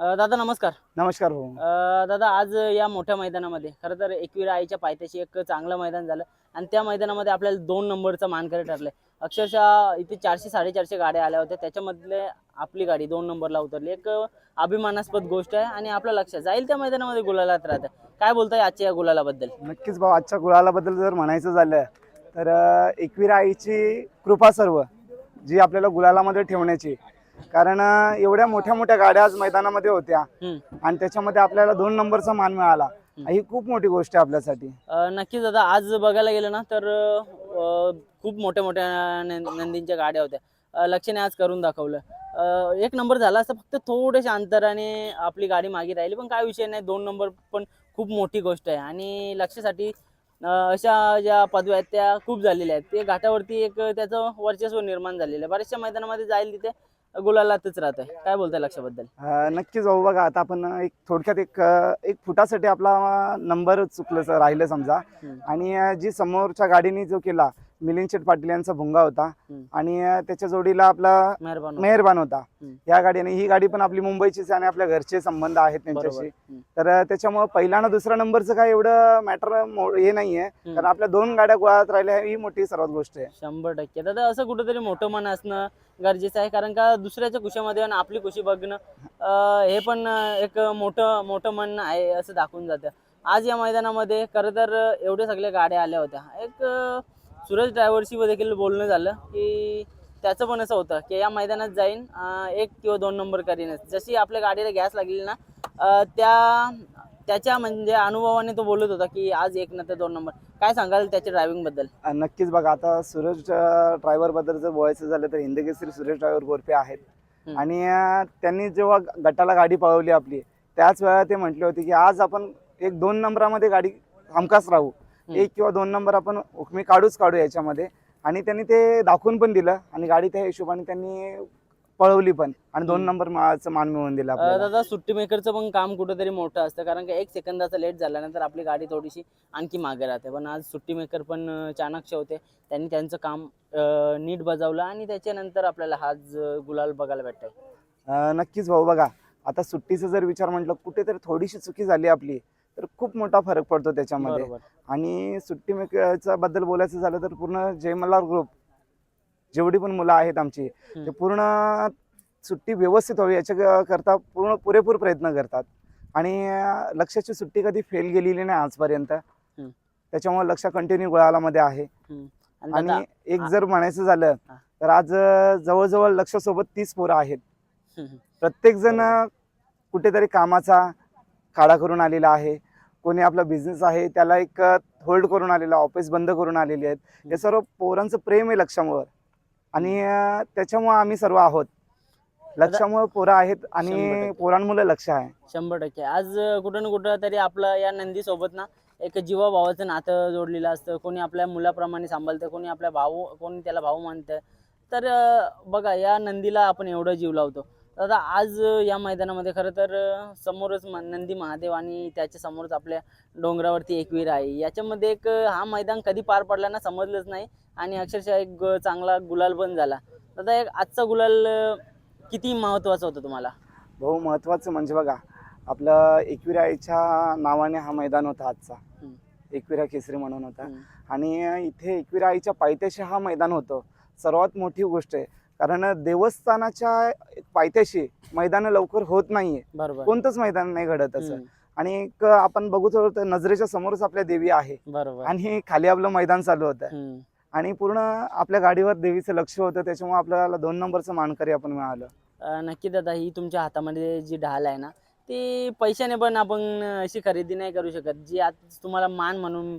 अ, दादा नमस्कार. नमस्कार भाऊ. अ, दादा आज या मोठ्या मैदानामध्ये खरं तर एकविरा आईच्या पायथ्याशी एक चांगलं मैदान झालं आणि त्या मैदानामध्ये आपल्याला दोन नंबरचा मानकरी ठरले अक्षरशः इथे चारशे साडेचारशे गाड्या आल्या होत्या. त्याच्यामधले आपली गाडी दोन नंबरला उतरली. एक अभिमानास्पद गोष्ट आहे आणि आपलं लक्ष जाईल त्या मैदानामध्ये गुलालात राहतं. काय बोलताय आजच्या या गुलालाबद्दल? नक्कीच भाऊ आजच्या गुलालाबद्दल जर म्हणायचं झालं तर अं, एकविरा आईची कृपा सर्व जी आपल्याला गुलालामध्ये ठेवण्याची. कारण एवढ्या मोठ्या मोठ्या गाड्या आज मैदानामध्ये होत्या. आणि त्याच्यामध्ये आपल्याला दोन नंबरचा मान मिळाला. ही खूप मोठी गोष्ट आहे आपल्यासाठी. नक्कीच दादा आज बघायला गेलं ना तर खूप मोठ्या मोठ्या नंदींच्या गाड्या होत्या. अ, लक्षाने आज करून दाखवलं. एक नंबर झाला असता फक्त थोड्याशा अंतराने आपली गाडी मागे राहिली पण काय विषय नाही दोन नंबर पण खूप मोठी गोष्ट आहे. आणि लक्षासाठी अशा ज्या पदव्या आहेत त्या खूप झालेल्या आहेत. ते घाटावरती एक त्याचं वर्चस्व निर्माण झालेलं आहे. बऱ्याचशा मैदानामध्ये जाईल तिथे गुलालातच राहत आहे काय बोलताय लक्षाबद्दल? अं, नक्कीच भाऊ बघा आता आपण एक थोडक्यात एक अं, एक फुटासाठी आपला नंबर चुकलं राहिलं समजा. हम्म. आणि अं, जी समोरच्या गाडीने जो केला मिलिंद शेठ पाटील यांचा भुंगा होता. हम्म. आणि अं, त्याच्या जोडीला आपला मेहरबान मेहरबान होता. हम्म. या गाडीने ही गाडी पण आपली मुंबईचीच आहे आणि आपल्या घरचे संबंध आहेत बरोबर. त्यांच्याशी. हम्म. तर अं, त्याच्यामुळे पहिला ना दुसरा नंबरचं काय एवढं मॅटर हे नाहीये. कारण आपल्या दोन गाड्या गोळात राहिल्या ही मोठी सर्वात गोष्ट आहे. शंभर टक्के. दादा असं कुठंतरी मोठं मन असणं गरजेचं आहे. कारण का दुसऱ्याच्या खुशीमध्ये आणि आपली खुशी बघणं अं, हे पण अं, एक मोठं मोठं मन आहे असं दाखवून जातं. आज या मैदानामध्ये खरं तर एवढ्या सगळ्या गाड्या आल्या होत्या. एक अं, सूरज ड्रायव्हरशी देखील बोलणं झालं की त्याचं पण असं होतं की या मैदानात जाईन एक किंवा दोन नंबर करीनच जशी आपल्या गाडीला गॅस लागली ना त्या त्याच्या म्हणजे अनुभवाने तो बोलत होता की आज एक नंतर दोन नंबर काय सांगाल त्याच्या ड्रायव्हिंगबद्दल नक्कीच बघा आता सुरेश ड्रायव्हरबद्दल जर बोलायचं झालं तर हिंदकेसरी सुरेश ड्रायव्हर गोरपे आहेत. आणि त्यांनी जेव्हा गटाला गाडी पळवली आपली त्याच वेळा ते म्हटले होते की आज आपण एक दोन नंबरामध्ये गाडी हमखास राहू. एक किंवा दोन नंबर आपण हुकमी काढूच काढू याच्यामध्ये. आणि त्यांनी ते दाखवून पण दिलं. आणि गाडी त्या हिशोबाने त्यांनी पळवली पण. आणि दोन. नंबर मान मिळवून दिला दादा सुट्टी मेकरचं पण काम कुठेतरी मोठं असतं. कारण का एक सेकंदाचा लेट झाल्यानंतर आपली गाडी थोडीशी आणखी मागे राहते. पण आज सुट्टी मेकर पण चाणक्य होते. त्यांनी त्यांचं काम नीट बजावलं आणि त्याच्यानंतर आपल्याला अं, गुलाल बघायला भेटतंय. अं, नक्कीच भाऊ. बघा आता सुट्टीचा जर विचार म्हटलं कुठेतरी थोडीशी चुकी झाली आपली. तर खूप मोठा फरक पडतो त्याच्यामध्ये. बरोबर. आणि सुट्टी मेकरच्या बद्दल बोलायचं झालं तर पूर्ण जय मल्हार ग्रुप जेवढी पण मुलं आहेत आमची ते पूर्ण सुट्टी व्यवस्थित व्हावी याच्या करता पूर्ण पुरेपूर प्रयत्न करतात. आणि लक्षाची सुट्टी कधी फेल गेलेली नाही आजपर्यंत. त्याच्यामुळे लक्ष कंटिन्यू गुळालामध्ये आहे. आणि एक जर म्हणायचं झालं. तर आज जवळजवळ लक्षासोबत तीस पोरं आहेत. प्रत्येक जण कुठेतरी कामाचा काढा करून आलेला आहे. कोणी आपला बिझनेस आहे त्याला एक होल्ड करून आलेला ऑफिस बंद करून आलेली आहेत. हे सर्व पोरांचं प्रेम आहे लक्षामुळं. आणि त्याच्यामुळं आम्ही सर्व आहोत. लक्षामुळं पोरं आहेत आणि. पोरांमुळे लक्ष आहे. शंभर टक्के. आज कुठं ना कुठं तरी आपलं या नंदी सोबत ना एक जीवाभावाचं नातं जोडलेलं असतं. कोणी आपल्या मुलाप्रमाणे सांभाळतं कोणी आपल्या भाऊ कोणी त्याला भाऊ मानतं. तर बघा या नंदीला आपण एवढं जीव लावतो. दादा आज या मैदानामध्ये खरं तर समोरच म- नंदी महादेव आणि त्याच्या समोरच आपल्या डोंगरावरती एकवीर आहे. याच्यामध्ये एक हा मैदान कधी पार पडला ना समजलंच नाही आणि अक्षरशः एक चांगला गुलाल पण झाला. दादा एक आजचा गुलाल किती महत्त्वाचा होता तुम्हाला? भाऊ महत्वाचं म्हणजे बघा आपलं एकविरा आईच्या नावाने हा मैदान होता आजचा. एकविरा केसरी म्हणून होता. आणि इथे एकविरा आईच्या पायथ्याशी हा मैदान होतं. सर्वात मोठी गोष्ट आहे. कारण देवस्थानाच्या पायथ्याशी मैदान लवकर होत नाहीये. बरोबर. कोणतंच मैदान नाही घडत असं. आणि एक आपण बघू तर नजरेच्या समोरच आपल्या देवी आहे. बरोबर. आणि खाली आपलं मैदान चालू होतं. आणि पूर्ण आपल्या गाडीवर देवीचं लक्ष होतं त्याच्यामुळे आपल्याला दोन नंबरचं मानकरी आपण मिळालं. नक्की दादा ही तुमच्या हातामध्ये जी ढाल आहे ना ती पैशाने पण आपण अशी खरेदी नाही करू शकत जी आज तुम्हाला मान म्हणून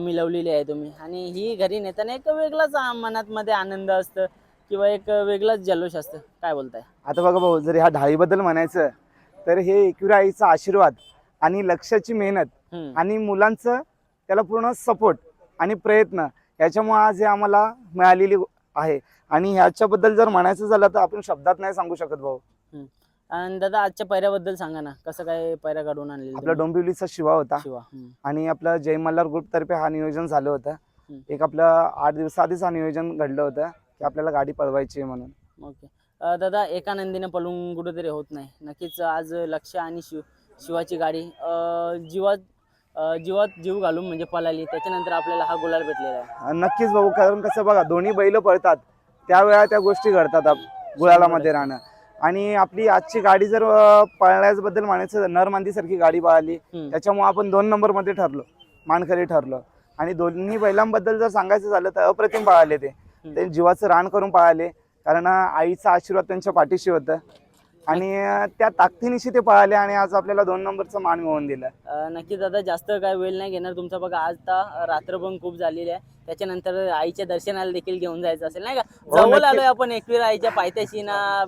मिळवलेली आहे तुम्ही. आणि ही घरी नेताना एक वेगळाच मनात मध्ये आनंद असतं. किंवा एक वेगळाच जल्लोष असतं काय बोलताय आता बघा भाऊ जर ह्या ढाळीबद्दल म्हणायचं तर हे एकविरा आईचा आशीर्वाद आणि लक्षाची मेहनत हम्म. आणि मुलांचं त्याला पूर्ण सपोर्ट आणि प्रयत्न याच्यामुळे आज हे आम्हाला मिळालेली आहे आणि ह्याच्याबद्दल जर म्हणायचं झालं तर आपण शब्दात नाही सांगू शकत भाऊ आणि दादा आजच्या पैऱ्याबद्दल सांगा ना कसं काय पैऱ्या काढून आपला? डोंबिवलीचा शिवा होता शिवा हम्म. आणि आपलं जय मल्हार ग्रुप तर्फे हा नियोजन झालं होतं. एक आपलं आठ दिवसाआधीच हा नियोजन घडलं होतं की आपल्याला गाडी पळवायची आहे म्हणून. ओके. अं, दादा एका नंदीने पळून कुठेतरी होत नाही. नक्कीच आज लक्ष आणि शिव शिवाची गाडी अं, जीवात अं, जीवात जीव घालून म्हणजे पळाली. त्याच्यानंतर आपल्याला हा गुलाल भेटलेला आहे. नक्कीच भाऊ कारण कसं बघा दोन्ही बैल पळतात. त्यावेळा त्या गोष्टी घडतात आप- गुळालामध्ये राहणं. आणि आपली आजची गाडी जर अं, पळण्याबद्दल म्हणायचं तर नरमांदी सारखी गाडी पळाली. हम्म. त्याच्यामुळे आपण दोन नंबरमध्ये ठरलो मानकरी ठरलो. आणि दोन्ही बैलांबद्दल जर सांगायचं झालं तर अप्रतिम पळाले ते. ते जीवाचं रान करून पळाले. कारण आईचा आशीर्वाद त्यांच्या पाठीशी होतं. आणि त्या ताकदीनिशी ते पळाले आणि आज आपल्याला दोन नंबरचा मान मिळवून दिला. नक्की दादा जास्त काय वेळ नाही घेणार. तुमचा बघा आज तर रात्र पण खूप झालेली आहे. त्याच्यानंतर आईच्या दर्शनाला देखील घेऊन जायचं असेल नाही का? हो, जवळ. आलोय आपण एकवीर आईच्या पायथ्याशी ना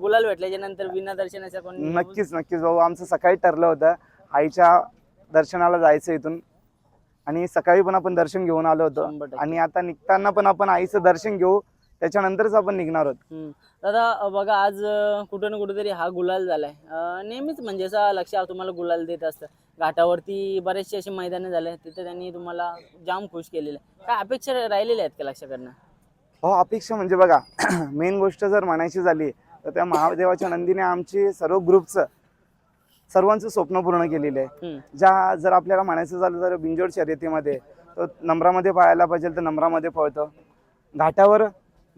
गुलाल भेटल्याच्या नंतर विना दर्शनाच्या कोण नक्कीच नक्कीच. भाऊ आमचं सकाळी ठरलं होतं. आईच्या दर्शनाला जायचं इथून. आणि सकाळी पण आपण दर्शन घेऊन आलो होतो. आणि आता निघताना पण आपण आईचं दर्शन घेऊ त्याच्यानंतरच आपण निघणार आहोत. दादा बघा आज कुठं ना कुठेतरी हा गुलाल झालाय. नेहमीच म्हणजे असा लक्ष तुम्हाला गुलाल देत असतं. घाटावरती बरेचसे असे मैदान झाले तिथे त्यांनी तुम्हाला जाम खुश केलेलं काय अपेक्षा राहिलेल्या आहेत का लक्षाकडनं हो अपेक्षा म्हणजे बघा मेन गोष्ट जर म्हणायची झाली तर त्या महादेवाच्या नंदीने आमची सर्व ग्रुपचं सर्वांचं स्वप्न पूर्ण केलेलं आहे. ज्या जर आपल्याला म्हणायचं झालं तर बिंजोड शर्यतीमध्ये तो नंबरामध्ये पळायला पाहिजे तर नंबरामध्ये पळतो. घाटावर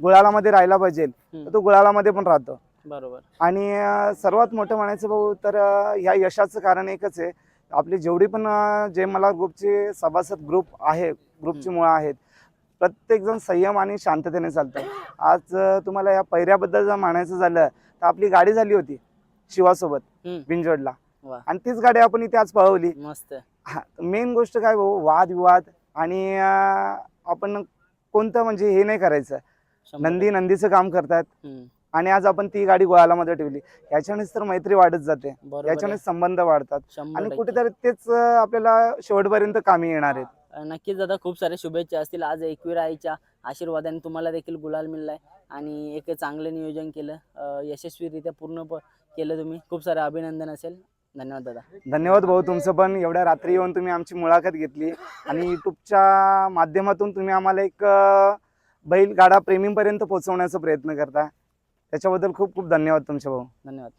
गुळालामध्ये राहायला पाहिजे तर तो गुळालामध्ये पण राहतो. बरोबर. आणि सर्वात मोठं म्हणायचं भाऊ तर अं, या यशाचं कारण एकच आहे. आपली जेवढी पण जे मला ग्रुपचे सभासद ग्रुप आहे ग्रुपची मुळं आहेत प्रत्येकजण संयम आणि शांततेने चालतं आज तुम्हाला या पैऱ्याबद्दल जर म्हणायचं झालं तर आपली गाडी झाली होती. शिवासोबत हम्म. बिंजोडला वा. आणि तीच गाडी आपण इथे आज पळवली. मस्त. मेन गोष्ट काय भाऊ वादविवाद आणि अं, आपण कोणतं म्हणजे हे नाही करायचं. शंभर नंदी नंदीचं काम करतात. टक्के. हम्म. आणि आज आपण ती गाडी गोळालामध्ये ठेवली. याच्यानेच तर मैत्री वाढत जाते. बरोबर याच्यानेच संबंध वाढतात. शंभर आणि टक्के. कुठेतरी तेच अं, आपल्याला शेवटपर्यंत कामी येणार आहेत. अं, नक्कीच दादा खूप साऱ्या शुभेच्छा असतील. आज एकवीर आईच्या आशीर्वादाने तुम्हाला देखील गुलाल मिळलाय. आणि एक चांगलं नियोजन केलं. अं, यशस्वीरित्या पूर्ण प- केलं तुम्ही. खूप सारं अभिनंदन असेल. धन्यवाद दादा. धन्यवाद भाऊ तुमचं पण. एवढ्या रात्री येऊन तुम्ही आमची मुलाखत घेतली. आणि युट्यूबच्या माध्यमातून तुम्ही आम्हाला एक अं, बैलगाडा प्रेमींपर्यंत पोहोचवण्याचा प्रयत्न करता. त्याच्याबद्दल खूप खूप धन्यवाद तुमचे भाऊ. धन्यवाद.